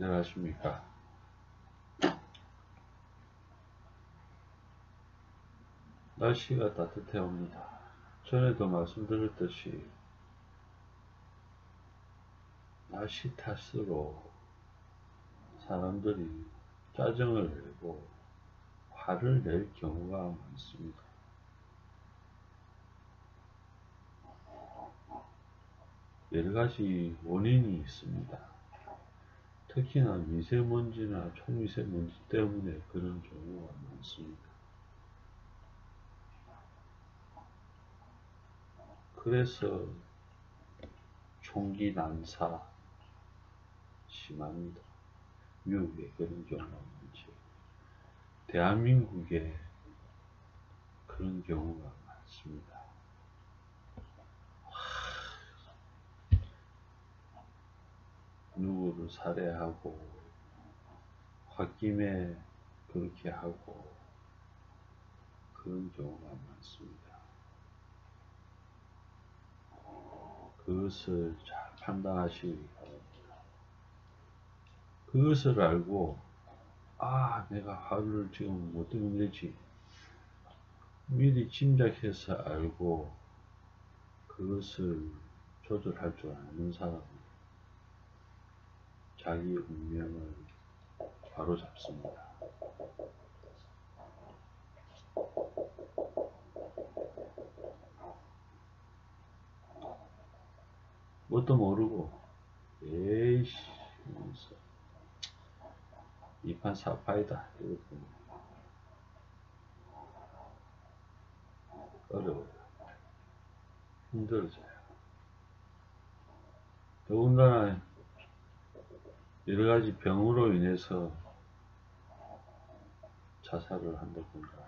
안녕하십니까. 날씨가 따뜻해 옵니다. 전에도 말씀드렸듯이 날씨 탓으로 사람들이 짜증을 내고 화를 낼 경우가 많습니다. 여러 가지 원인이 있습니다. 특히나 미세먼지나 초미세먼지 때문에 그런 경우가 많습니다. 그래서 총기 난사 심합니다. 미국에 그런 경우가 많지. 대한민국에 그런 경우가 많습니다. 누구를 살해하고 홧김에 그렇게 하고 그런 경우가 많습니다. 그것을 잘 판단하시기 바랍니다. 그것을 알고 아 내가 화를 지금 못 내지 미리 짐작해서 알고 그것을 조절할 줄 아는 사람은 자기 운명을 바로잡습니다. 뭣도 모르고 에이씨 하면서 이판 사파이다 이렇게 어려워요. 힘들어져요. 더군다나 여러 가지 병으로 인해서 자살을 한다든가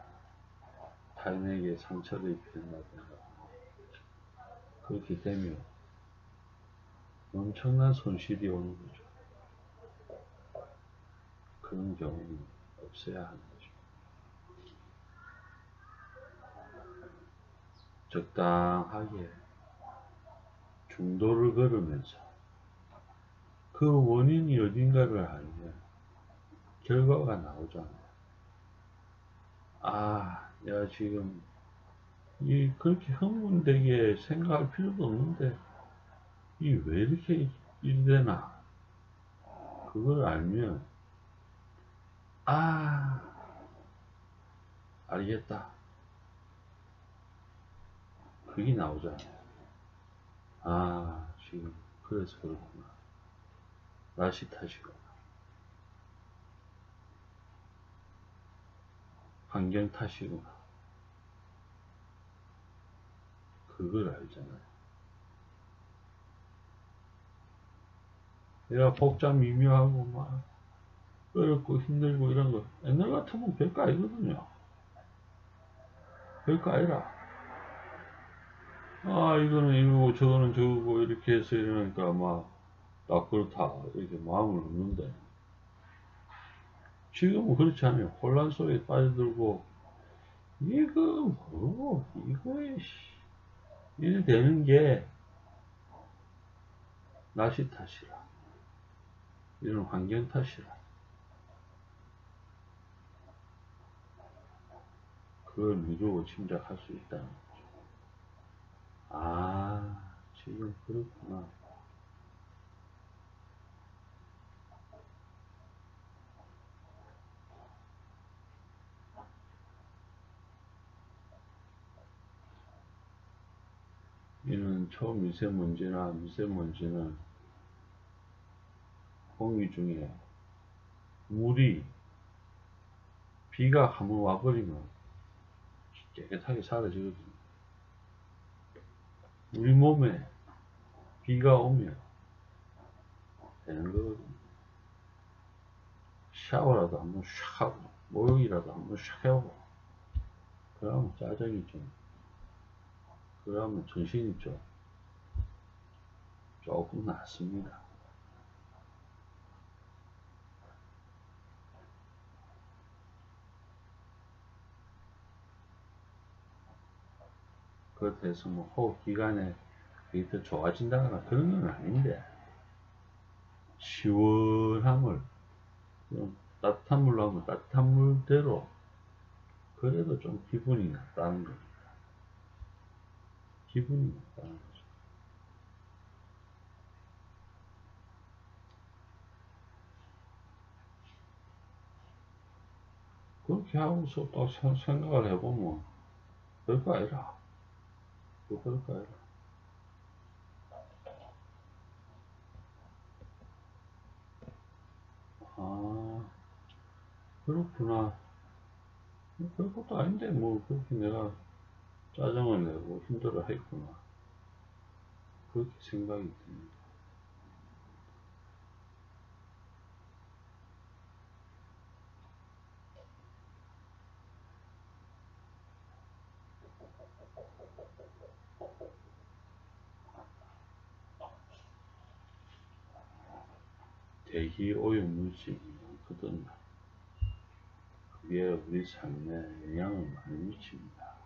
타인에게 상처를 입힌다든가 그렇게 되면 엄청난 손실이 오는 거죠. 그런 경우는 없어야 하는 거죠. 적당하게 중도를 걸으면서 그 원인이 어딘가를 알면 결과가 나오잖아요. 아, 내가 지금 이 그렇게 흥분되게 생각할 필요도 없는데 이 왜 이렇게 일이 되나? 그걸 알면 아 알겠다. 그게 나오잖아요 아 지금 그래서 그렇구나 날씨 탓이구나 환경 탓이구나 그걸 알잖아요. 내가 복잡 미묘하고 막 어렵고 힘들고 이런 거 옛날 같으면 별거 아니거든요. 별거 아니라. 아 이거는 이거고 저거는 저거고 이렇게 해서 이러니까 막 나 그렇다 이렇게 마음을 놓는데 지금은 그렇지 않아요. 혼란 속에 빠져들고 이거 뭐 이거에 일 되는 게 날씨 탓이라 이런 환경 탓이라. 그걸 미루고 짐작할 수 있다는 거죠. 아, 지금 그렇구나. 이는 초미세먼지나 미세먼지는 공기 중에 물이 비가 한번 와버리면 깨끗하게 사라지거든요. 우리 몸에 비가 오면 되는 거거든요. 샤워라도 한번 샥 하고 목욕이라도 한번 샥 하고 그러면 짜증이 좀 그러면 정신이 좀 조금 낫습니다. 그렇다 해서 뭐 호흡기관에 그게 더 좋아진다거나 그런 건 아닌데 시원함을 좀 따뜻한 물로 하면 따뜻한 물대로 그래도 좀 기분이 났다는 겁니다. 기분이 났다는 거죠. 그렇게 하고서 또 생각을 해보면 별거 아니라. 별거 아니라. 아 그렇구나. 별것도 아닌데 뭐 그렇게 내가 짜증을 내고 힘들어 했구나 그렇게 생각이 듭니다 대기 오염 물질이 많거든요. 그게 우리 삶에 영향을 많이 미칩니다.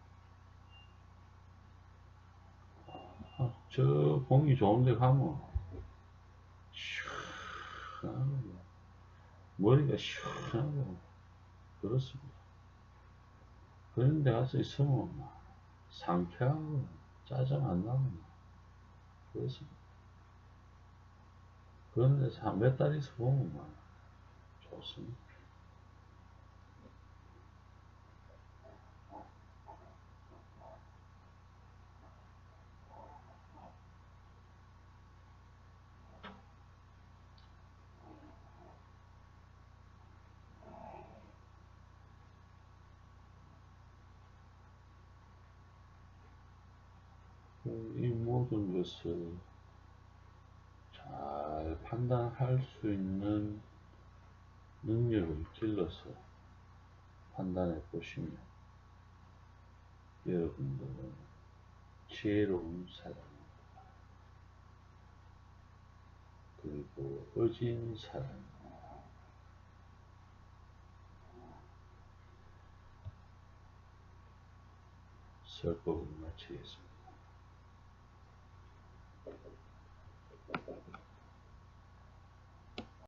아, 저 공기 좋은 데 가면 시원하고 머리가 시원하고 그렇습니다. 그런 데 가서 있으면 상쾌하고 짜증 안 나고 그렇습니다. 그런 데서 한몇달 있어 보면 막 좋습니다. 이 모든 것을 잘 판단할 수 있는 능력을 길러서 판단해 보시면 여러분들은 지혜로운 사람입니다. 그리고 어진 사람입니다. 설법을 마치겠습니다.